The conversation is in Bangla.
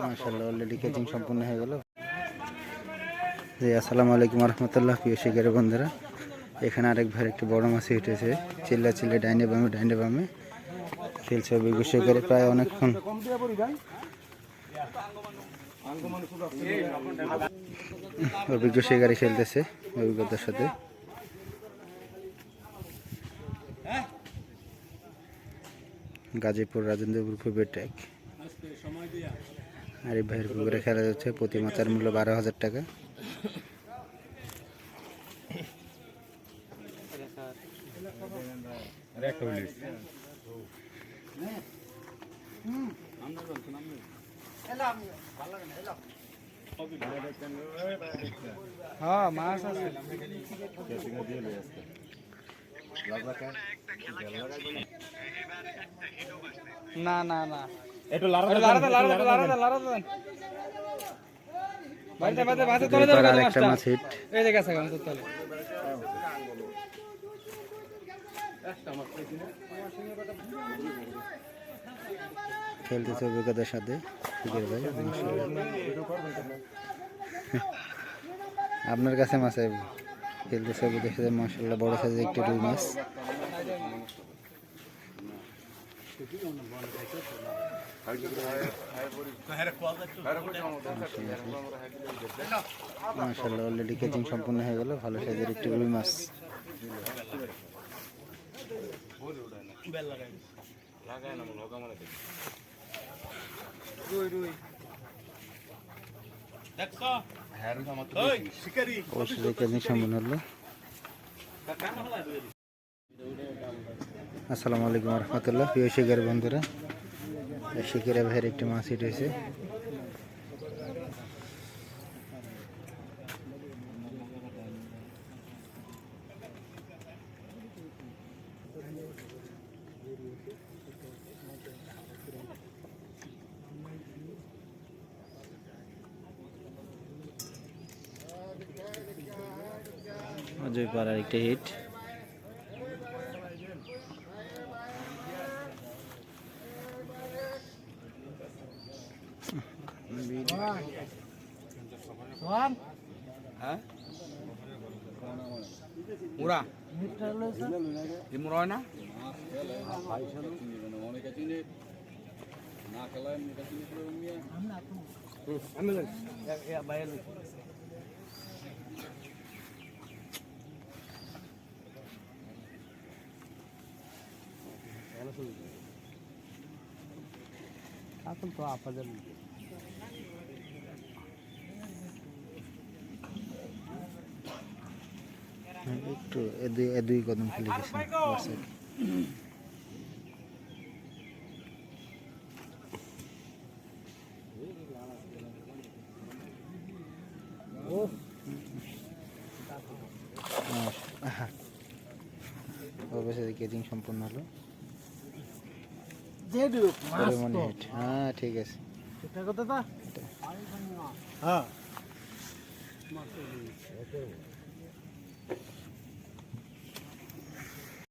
দিন অলরেডি কেজিং সম্পূর্ণ হয়ে জি, আসসালামু আলাইকুম বন্ধুরা। এখানে আরেক ভাই একটি বড় মাছ উঠেছে। চিল্লা চিল্লা ডাইনে বামে ডাইনে বামে। খেলছে শিকারি প্রায় অনেকক্ষণ। অভিজ্ঞ শিকারি খেলতেছে, অভিজ্ঞতার সাথে। গাজীপুর রাজেন্দ্রপুর খুবই আর এই ভাইয়ের পুকুরে খেলা যাচ্ছে, প্রতি মাচার মূল্য বারো হাজার টাকা। হ্যাঁ মাছ আছে। না না না একটু লাড়া দেন। তলে। মাছ হিট এই যে গেছে গামছার তলে। খেলতেছে অভিজ্ঞতার সাথে ভাই আপনার কাছে মাছ খেলতেছে অভিজ্ঞতার সাথে মাসাল্লাহ বড় সাইজের একটি রুই মাছ। মাসাল্লাহ অলরেডি কেচিং সম্পূর্ণ হয়ে গেল, ভালো সাইজের একটি রুই মাছ। অবশ্যই সম্পূর্ণ হলো আসসালামু আলাইকুম রহমতুল্লাহ। প্রিয় শিকার বন্ধুরা শিকারে ভাইয়ের একটি মাছ হিট অজয় পাড়ার একটি হিট হ্যাঁ? মুড়া হয় না? এখন তো আপাদের হ্যাঁ, একটু এ দুই কদম খেলে গেছে সম্পূর্ণ হলো। পরে হিট হ্যাঁ ঠিক আছে। হ্যাঁ।